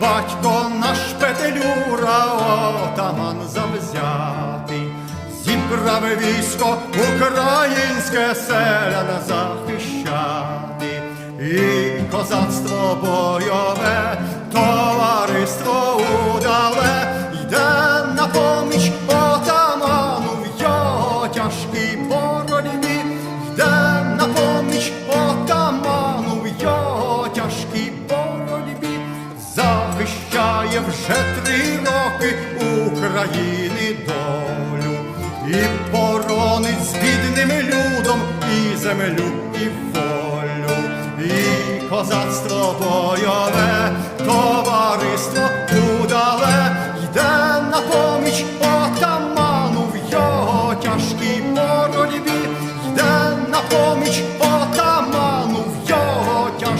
батько наш Петелюра, отаман завзятий, зібрав військо українське селян захищати, і козацтво бойове, товариство удале, йде на поміч отаману в його тяжкій боротьбі, Міняє вже три роки України долю. І поронить з бідним людом і землю, і волю, і козацтво бойове, товариство удале. Йде на поміч отаману в його тяжкій боротьбі, йде на поміч.